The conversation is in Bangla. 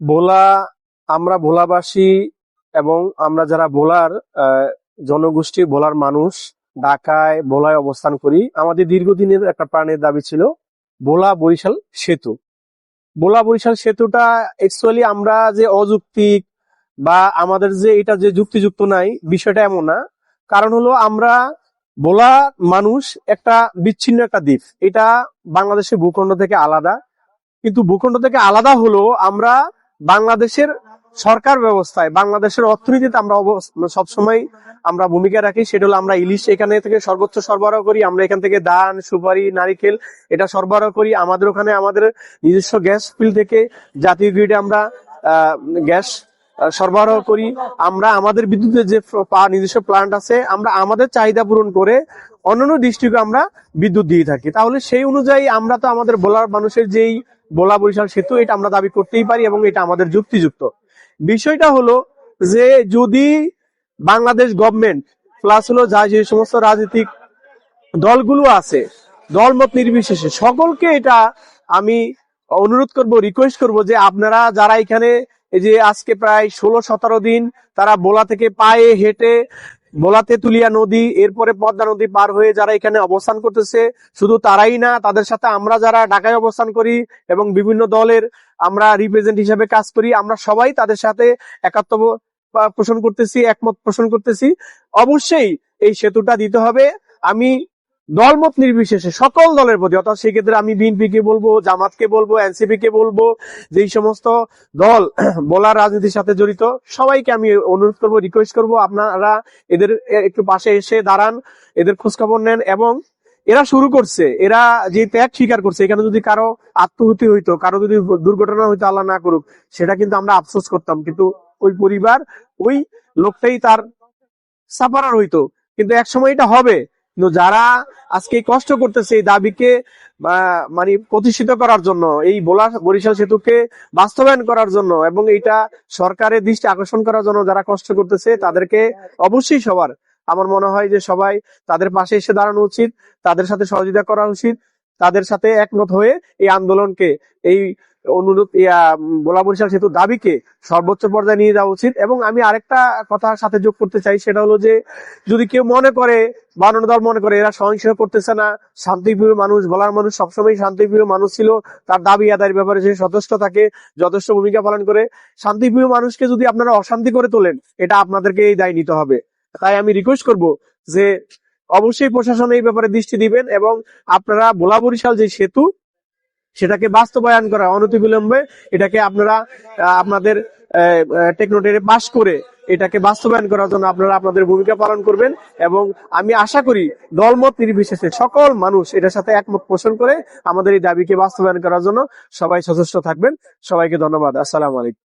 ভোলা, আমরা ভোলাবাসী এবং আমরা যারা ভোলার জনগোষ্ঠী, ভোলার মানুষ, ঢাকায় ভোলায় অবস্থান করি, আমাদের দীর্ঘদিনের একটা প্রাণের দাবি ছিল ভোলা বরিশাল সেতু। ভোলা বরিশাল সেতুটা অ্যাকচুয়ালি আমরা যে অযৌক্তিক বা আমাদের যে এটা যে যুক্তিযুক্ত নাই, বিষয়টা এমন না। কারণ হলো আমরা ভোলা মানুষ একটা বিচ্ছিন্ন একটা দ্বীপ। এটা বাংলাদেশের ভূখণ্ড থেকে আলাদা। কিন্তু ভূখণ্ড থেকে আলাদা হলো আমরা বাংলাদেশের সরকার ব্যবস্থায়, বাংলাদেশের অর্থনীতিতে আমরা অবস- সবসময় আমরা ভূমিকা রাখি, সেটা হলো আমরা ইলিশ এখানে থেকে সর্বোচ্চ সরবরাহ করি, আমরা এখান থেকে ধান, সুপারি, নারিকেল এটা সরবরাহ করি। আমাদের ওখানে আমাদের নিজস্ব গ্যাস ফিল থেকে জাতীয় গ্রিডে আমরা গ্যাস সরবরাহ করি। আমরা আমাদের বিদ্যুতের যে নিজস্ব প্লান্ট আছে, আমরা আমাদের চাহিদা পূরণ করে অন্যান্য ডিস্ট্রিক্টে আমরা বিদ্যুৎ দিয়ে থাকি। তাহলে সেই অনুযায়ী আমরা তো আমাদের বলার মানুষের যেই বোলা বরিশাল সেতু, এটা আমরা দাবি করতেই পারি এবং এটা আমাদের যুক্তিযুক্ত। বিষয়টা হলো যে যদি বাংলাদেশ গভর্নমেন্ট প্লাস হলো যা যে সমস্ত রাজনৈতিক দলগুলো আছে, দলমত নির্বিশেষে, সকলকে এটা আমি অনুরোধ করব রিকোয়েস্ট করব যে আপনারা যারা এখানে এই যে আজকে প্রায় ষোলো, সতেরো দিন তারা বোলা থেকে পায়ে হেঁটে বোলাতে তুলিয়া নদী, এরপরে পদ্মা নদী পার হয়ে যারা এখানে অবস্থান করতেছে, শুধু তারাই না, তাদের সাথে আমরা যারা ঢাকায় অবস্থান করি এবং বিভিন্ন দলের আমরা রিপ্রেজেন্ট হিসেবে কাজ করি, আমরা সবাই তাদের সাথে একাত্ম পোষণ করতেছি, একমত পোষণ করতেছি। অবশ্যই এই সেতুটা দিতে হবে। আমি দলমত নির্বিশেষে সকল দলের প্রতি, অর্থাৎ সেক্ষেত্রে আমি বিএনপি কে বলব, জামাতকে বলব এনসিপি কে বলব, যেই সমস্ত দল, বলার রাজনীতির সাথে জড়িত, সবাইকে আমি অনুরোধ করব রিকোয়েস্ট করব, আপনারা এদের একটু পাশে এসে দাঁড়ান, এদের খোঁজখবর নেন এবং এরা শুরু করছে, এরা যে ত্যাগ স্বীকার করছে, এখানে যদি কারও আত্মহত্যা হইতো, কারও যদি দুর্ঘটনা হইতো, আল্লাহ না করুক, সেটা কিন্তু আমরা আফসোস করতাম, কিন্তু ওই পরিবার, ওই লোকটাই তার সাফারার হইতো, কিন্তু এক সময় এটা হবে। কিন্তু যারা আজকে কষ্ট করতেছে এই দাবিকে মানে প্রতিষ্ঠিত করার জন্য, এই বোলা বরিশাল সেতুকে বাস্তবায়ন করার জন্য এবং এটা সরকারের দৃষ্টি আকর্ষণ করার জন্য যারা কষ্ট করতেছে, তাদেরকে অবশ্যই সবার, আমার মনে হয় যে সবাই তাদের পাশে এসে দাঁড়ানো উচিত, তাদের সাথে সহযোগিতা করা উচিত, তাদের সাথে একমত হয়ে এই আন্দোলনকে, এই অনুরোধ ইয়া, ভোলা বরিশাল সেতু দাবিকে সর্বোচ্চ পর্যায়ে নিয়ে যাওয়া উচিত। এবং আমি আরেকটা কথা সাথে যোগ করতে চাই সেটা হলো যে যদি কেউ মনে করে বা দল মনে করে এরা সহিংস করতেছে না শান্তিপ্রিয় মানুষ বলার মানুষ সবসময় শান্তিপ্রিয় মানুষ ছিল তার দাবি আদায়ের ব্যাপারে সে সচেষ্ট থাকে যথেষ্ট ভূমিকা পালন করে শান্তিপ্রিয় মানুষকে যদি আপনারা অশান্তি করে তোলেন এটা আপনাদেরকে এই দায় নিতে হবে। তাই আমি রিকোয়েস্ট করব যে অবশ্যই প্রশাসন এই ব্যাপারে দৃষ্টি দিবেন এবং আপনারা বোলা বরিশাল যে সেতু সেটাকে বাস্তবায়ন করা অনতিবিলম্বে এটাকে আপনারা আপনাদের টেকনোটেরে পাশ করে এটাকে বাস্তবায়ন করার জন্য আপনারা আপনাদের ভূমিকা পালন করবেন এবং আমি আশা করি দলমত নির্বিশেষে সকল মানুষ এটার সাথে একমত পোষণ করে আমাদের এই দাবিকে বাস্তবায়ন করার জন্য সবাই সচেষ্ট থাকবেন। সবাইকে ধন্যবাদ। আসসালাম আলাইকুম।